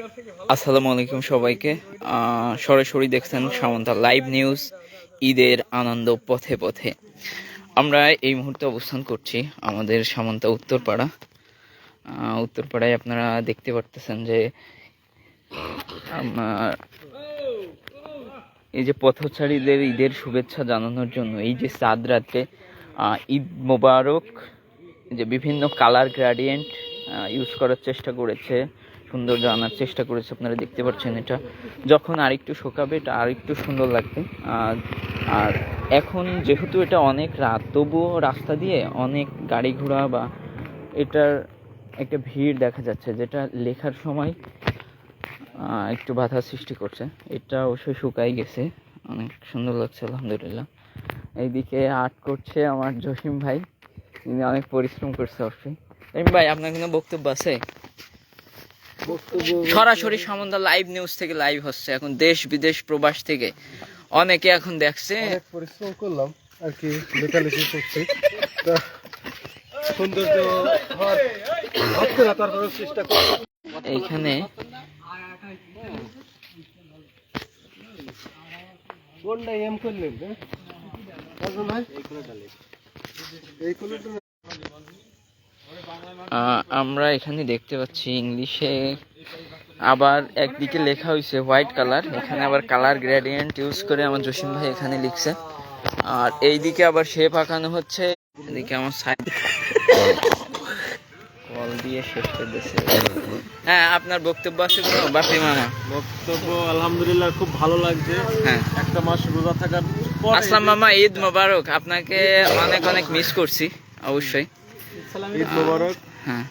আসসালামু আলাইকুম সবাইকে। সরাসরি দেখছেন সামন্তা লাইভ নিউজ, ঈদের আনন্দ পথে পথে। আমরা এই মুহূর্তে অবস্থান করছি আমাদের সামন্তা উত্তরপাড়া। উত্তরপাড়ায় আপনারা দেখতে পারতেছেন যে আমার এই যে পথচারীদের ঈদের শুভেচ্ছা জানানোর জন্য এই যে চাঁদ রাতে ঈদ মোবারক যে বিভিন্ন কালার গ্রেডিয়েন্ট ইউজ করার চেষ্টা করেছে সুন্দর জানার চেষ্টা করেছে, আপনারা দেখতে পাচ্ছেন এটা। যখন আরেকটু শোকাবে, এটা আরেকটু সুন্দর লাগবে। আর আর এখন যেহেতু এটা অনেক রাত, তবুও রাস্তা দিয়ে অনেক গাড়ি ঘোড়া বা এটার একটা ভিড় দেখা যাচ্ছে, যেটা লেখার সময় একটু বাধা সৃষ্টি করছে। এটা অবশ্যই শুকাই গেছে। অনেক সুন্দর লাগছে, আলহামদুলিল্লাহ। এইদিকে আর্ট করছে আমার জসিম ভাই। তিনি অনেক পরিশ্রম করছে, অবশ্যই। ভাই, আপনার কোনো বক্তব্য আছে? সরাসরি সম্বন্ধ লাইভ নিউজ থেকে লাইভ হচ্ছে। এখন দেশ বিদেশ প্রবাস থেকে। অনেকে এখন দেখছে। পরিশ্রম করলাম আর কি করছি। সৌন্দর্য হচ্ছে না তারপরে চেষ্টা করছি। এইখানে কোনটা এম করলেন হ্যাঁ? এই কোনটা আমরা এখানে দেখতে পাচ্ছি ইংলিশে আবার একদিকে লেখা হয়েছে হোয়াইট কালার। এখানে আবার কালার গ্রেডিয়েন্ট ইউজ করে আমার জসিম ভাই এখানে লিখছে। আর এইদিকে আবার শেপ আঁকানো হচ্ছে। এদিকে আমার সাইড কল দিয়ে শেষ করে দিচ্ছে হ্যাঁ আপনার বক্তব্য আছে কোনো? বাপি মামা। বক্তব্য আলহামদুলিল্লাহ খুব ভালো লাগছে। হ্যাঁ। একটা মাস রোজা থাকার পর আসলাম মামা ঈদ মোবারক। আপনাকে অনেক অনেক মিস করছি অবশ্যই। ঈদ মোবারক। হ্যাঁ।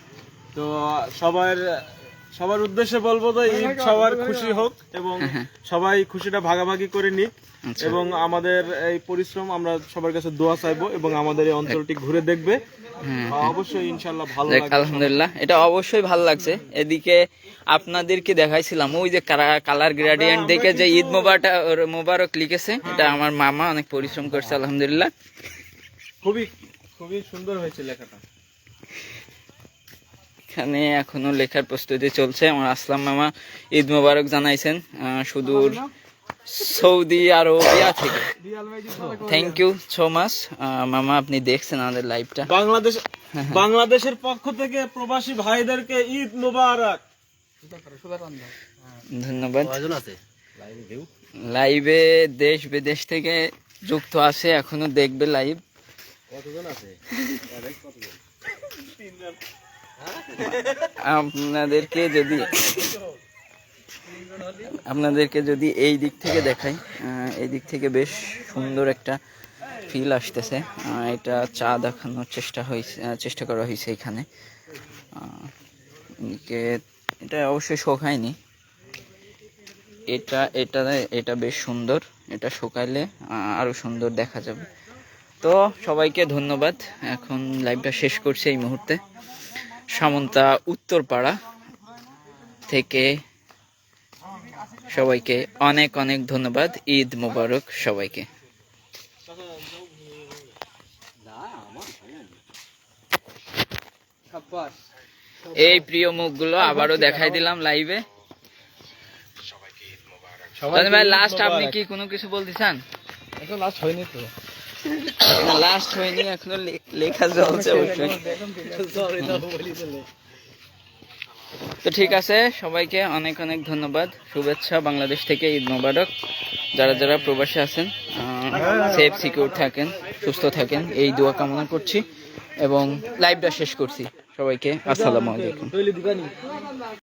তো সবার সবার উদ্দেশ্যে বলব তো ঈদ সবার খুশি হোক এবং সবাই খুশিটা ভাগাভাগি করে নিক আচ্ছা। এবং আমাদের এই পরিশ্রম আমরা সবার কাছে দোয়া চাইব এবং আমাদের এই অঞ্চলটি ঘুরে দেখবে। হ্যাঁ অবশ্যই ইনশাল্লাহ ভালো লাগবে আলহামদুলিল্লাহ এটা অবশ্যই ভালো লাগছে। এদিকে আপনাদেরকে দেখাইছিলাম ওই যে কালার গ্রেডিয়েন্ট দেখে যে ঈদ মোবারটা মোবারক লিখেছে এটা আমার মামা অনেক পরিশ্রম করছে আলহামদুলিল্লাহ। খুবই খুবই সুন্দর হয়েছে লেখাটা। এখানে এখনও লেখার প্রস্তুতি চলছে। আমার আসলাম মামা ঈদ মোবারক জানাইছেন আহ, সুদূর সৌদি আরবিয়া থেকে। থ্যাংক ইউ সো মাচ মামা আপনি দেখছেন আমাদের লাইভটা বাংলাদেশ বাংলাদেশের পক্ষ থেকে প্রবাসী ভাইদেরকে ঈদ মোবারক। ধন্যবাদ। লাইভে দেশ বিদেশ থেকে যুক্ত আছে এখনও দেখবে লাইভ আপনাদেরকে যদি আপনাদেরকে যদি এই দিক থেকে দেখাই এই দিক থেকে বেশ সুন্দর একটা ফিল আসতেছে। এটা চা দেখানোর চেষ্টা হয়েছে চেষ্টা করা হয়েছে এখানে। এটা অবশ্যই শোকায়নি। এটা এটা এটা বেশ সুন্দর। এটা শুকাইলে আরও সুন্দর দেখা যাবে। তো সবাইকে ধন্যবাদ। এখন লাইভটা শেষ করছি এই মুহূর্তে। সামন্তা উত্তরপাড়া থেকে সবাইকে অনেক অনেক ধন্যবাদ। ঈদ মোবারক সবাইকে। এই প্রিয় মুখগুলো আবারও দেখাই দিলাম লাইভে ভাই লাস্ট আপনি কি কোনো কিছু বলতে চান? এখন লাস্ট হয়নি তো। লাস্ট হয়নি এখনও লেখা চলছে অবশ্যই তো ঠিক আছে সবাইকে অনেক অনেক ধন্যবাদ। শুভেচ্ছা বাংলাদেশ থেকে ঈদ মোবারক। যারা যারা প্রবাসী আছেন সেফ সিকিউর থাকেন সুস্থ থাকেন এই দোয়া কামনা করছি এবং লাইভটা শেষ করছি। সবাইকে আসসালামু আলাইকুম।